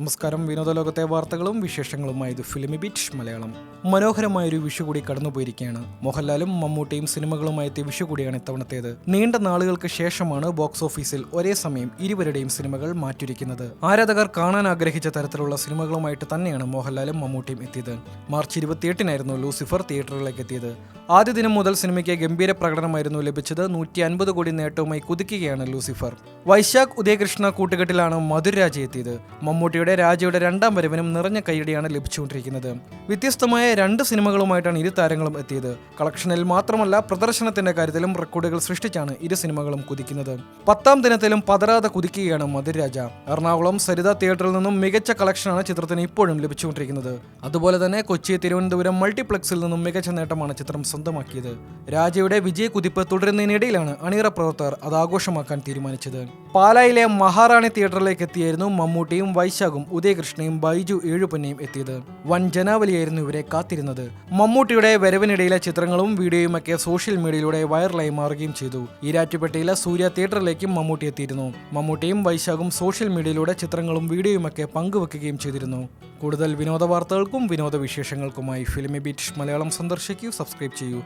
നമസ്കാരം. വിനോദലോകത്തെ വാർത്തകളും വിശേഷങ്ങളുമായി ഇത് ഫിലിമി ബീച്ച് മലയാളം. മനോഹരമായൊരു വിഷു കൂടി കടന്നുപോയിരിക്കുകയാണ്. മോഹൻലാലും മമ്മൂട്ടിയും സിനിമകളുമായി എത്തിയ വിഷു കൂടിയാണ് ഇത്തവണത്തേത്. നീണ്ട നാളുകൾക്ക് ശേഷമാണ് ബോക്സ് ഓഫീസിൽ ഒരേ സമയം ഇരുവരുടെയും സിനിമകൾ മാറ്റിയിരിക്കുന്നത്. ആരാധകർ കാണാൻ ആഗ്രഹിച്ച തരത്തിലുള്ള സിനിമകളുമായിട്ട് തന്നെയാണ് മോഹൻലാലും മമ്മൂട്ടിയും എത്തിയത്. മാർച്ച് ഇരുപത്തിയെട്ടിനായിരുന്നു ലൂസിഫർ തിയേറ്ററുകളിലേക്ക് എത്തിയത്. ആദ്യ ദിനം മുതൽ സിനിമയ്ക്ക് ഗംഭീര പ്രകടനമായിരുന്നു ലഭിച്ചത്. നൂറ്റി അൻപത് കോടി നേട്ടവുമായി കുതിക്കുകയാണ് ലൂസിഫർ. വൈശാഖ് ഉദയകൃഷ്ണ കൂട്ടുകെട്ടിലാണ് മധുരരാജ എത്തിയത്. മമ്മൂട്ടിയുടെ രാജയുടെ രണ്ടാം വരവിനും നിറഞ്ഞ കൈയടിയാണ് ലഭിച്ചുകൊണ്ടിരിക്കുന്നത്. വ്യത്യസ്തമായ രണ്ട് സിനിമകളുമായിട്ടാണ് ഇരു താരങ്ങളും എത്തിയത്. കളക്ഷനിൽ മാത്രമല്ല പ്രദർശനത്തിന്റെ കാര്യത്തിലും റെക്കോർഡുകൾ സൃഷ്ടിച്ചാണ് ഇരു സിനിമകളും കുതിക്കുന്നത്. പത്താം ദിനത്തിലും പതരാതെ കുതിക്കുകയാണ് മധുരരാജ. എറണാകുളം സരിത തിയേറ്ററിൽ നിന്നും മികച്ച കളക്ഷനാണ് ചിത്രത്തിന് ഇപ്പോഴും ലഭിച്ചുകൊണ്ടിരിക്കുന്നത്. അതുപോലെ തന്നെ കൊച്ചി തിരുവനന്തപുരം മൾട്ടിപ്ലക്സിൽ നിന്നും മികച്ച നേട്ടമാണ് ചിത്രം സ്വന്തമാക്കിയത്. രാജയുടെ വിജയ കുതിപ്പ് തുടരുന്നതിനിടയിലാണ് അണിയറ പ്രവർത്തകർ അത് ആഘോഷമാക്കാൻ തീരുമാനിച്ചത്. പാലായിലെ മഹാറാണി തിയേറ്ററിലേക്ക് എത്തിയായിരുന്നു മമ്മൂട്ടിയും വൈശാഖും. ഉദയകൃഷ്ണയും ബൈജു ഏഴുപൊന്നയും എത്തിയത്. വൻ ജനാവലിയായിരുന്നു ഇവരെ കാത്തിരുന്നത്. മമ്മൂട്ടിയുടെ വരവിനിടയിലെ ചിത്രങ്ങളും വീഡിയോയുമൊക്കെ സോഷ്യൽ മീഡിയയിലൂടെ വൈറലായി മാറുകയും ചെയ്തു. ഈരാറ്റുപേട്ടയിലെ സൂര്യ തിയേറ്ററിലേക്കും മമ്മൂട്ടി എത്തിയിരുന്നു. മമ്മൂട്ടിയും വൈശാഖും സോഷ്യൽ മീഡിയയിലൂടെ ചിത്രങ്ങളും വീഡിയോയുമൊക്കെ പങ്കുവെക്കുകയും ചെയ്തിരുന്നു. കൂടുതൽ വിനോദ വാർത്തകൾക്കും വിനോദ വിശേഷങ്ങൾക്കുമായി ഫിലിമി ബീറ്റ് മലയാളം സന്ദർശിക്കൂ സബ്സ്ക്രൈബ് ചെയ്യൂ.